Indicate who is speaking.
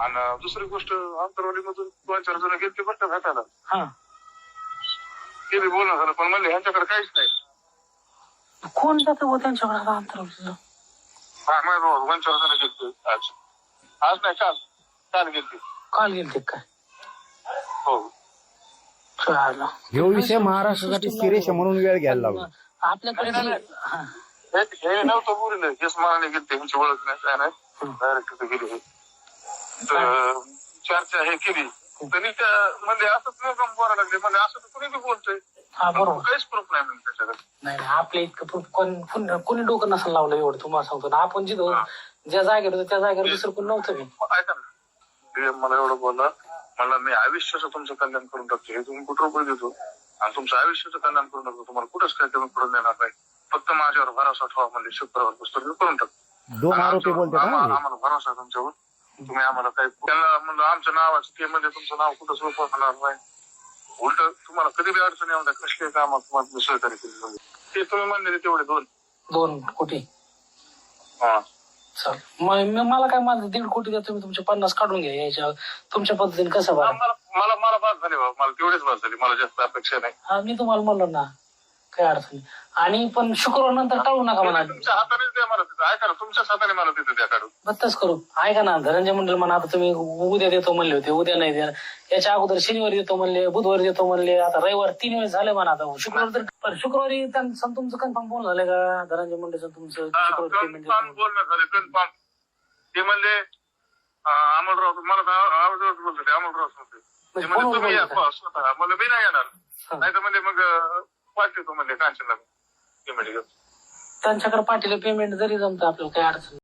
Speaker 1: आणि दुसरी गोष्ट आंतरवाडीमधून दोन चार जण गेले बरं का भेटायला.
Speaker 2: हा.
Speaker 1: ते बी बोलणं झालं पण म्हणले ह्यांच्याकडे काहीच नाही.
Speaker 2: कोण जातं व त्यांच्याकडे आता अंतरावरचं?
Speaker 1: हा माहिती बाबा दोन चार जण गेले आज. आज नाही काल. काल गेलते
Speaker 2: काल गेलते काय
Speaker 1: हो.
Speaker 3: ह्यो विषय महाराष्ट्रासाठी सिरियस म्हणून वेळ घ्यायला लागला.
Speaker 2: आपल्याकडे हा.
Speaker 1: हे हे नव्हतं बोललं हेच मनाने गेलते ह्यांची ओळख नाही काय नाही.
Speaker 2: हं.
Speaker 1: डायरेक्ट तिथे गेले. हे. चर्चा हे केली. तरी त्या म्हणजे असंच मुद्दाम बोलायला लागले. म्हणजे असं तर कुणी बी बोलतोय.
Speaker 2: हा बरोबर.
Speaker 1: काहीच प्रूफ नाही म्हणजे त्याच्याकडे.
Speaker 2: नाही नाही आपल्या इतकं proof कोण कोण- कोणी डोकं नसेल लावलं एवढं तुम्हाला सांगतो ना. आपण जिथं ज्या जागेवर होतो त्या जागेवर दुसरं कोण नव्हतं मी
Speaker 1: ऐका ना. ते मला एवढं बोलला मला मी आयुष्याचं तुमचं कल्याण करून टाकतो. हे तुम्ही कुठं रुपये देतो? आणि तुमचं आयुष्याचं कल्याण करून टाकतो. तुम्हाला कुठंच काय कमी पडून देणार नाही. फक्त माझ्यावर भरोसा ठेवा म्हणजे शुक्रवार पुस्तक करून टाकतो.
Speaker 3: दोन
Speaker 1: आणि
Speaker 3: आरोपी
Speaker 1: आमच्यावर-
Speaker 3: बोलतात
Speaker 1: आम्हा-
Speaker 3: ना
Speaker 1: आम्हाला भरोसा आहे तुमच्यावर. तुम्ही आम्हाला काही त्यांना म्हणलं आमच्या नावाचं ते म्हणजे तुमचं नाव कुठं सोपं होणार नाही. उलट तुम्हाला कधी बी अडचण द्या कसली कामात तुम्हाला सहकार्य केली. ते तुम्ही म्हणले तेवढे दोन.
Speaker 2: दोन कोटी.
Speaker 1: हा.
Speaker 2: चल. मग मला काय माझं दीड कोटी द्या तुम्ही तुमचे पन्नास काढून घ्या याच्या तुमच्या पद्धतीने कसं
Speaker 1: मला मला मला बाद झाली बाबा. मला तेवढीच बाद झाली. मला जास्त अपेक्षा नाही.
Speaker 2: हा मी तुम्हाला म्हणलो ना काय अडचण नाही. आणि पण शुक्रवार नंतर टाळू नका म्हणा.
Speaker 1: तुमच्या हातानेच द्या मला तिथं. ऐका ना तुमच्याच हाताने मला तिथं द्या काढून.
Speaker 2: बत्ताच करू. ऐका ना धनंजय मंडळ म्हणा आता तुम्ही उद्या देतो म्हणले होते उद्या नाही द्या याच्या अगोदर शनिवारी देतो म्हणले बुधवारी देतो म्हणले आता रविवार तीन वेळेस झाले म्हणा आता. शुक्रवार तर पण शुक्रवारी त्यांचं तुमचं कन्फर्म बोल झालं का? धनंजय मंडळचं तुमचं शुक्रवारी पेमेंट
Speaker 1: कन्फर्म बोलणं झाले कन्फर्म ते म्हणले अं, अमोलराव मला तर आवाजावर बोलत होते अमोलराव होते ते
Speaker 2: म्हणजे
Speaker 1: म्हणजे
Speaker 2: फोनवर
Speaker 1: तुम्ही या
Speaker 2: बोलत? होते.
Speaker 1: स्वतः. मला मी नाही येणार.
Speaker 2: हा.
Speaker 1: नाही तर म्हणजे मग देतो म्हणले कांचनला पेमेंट घेऊन
Speaker 2: त्यांच्याकडे पाठीला पेमेंट जरी जमतं आपल्याला काही अडचण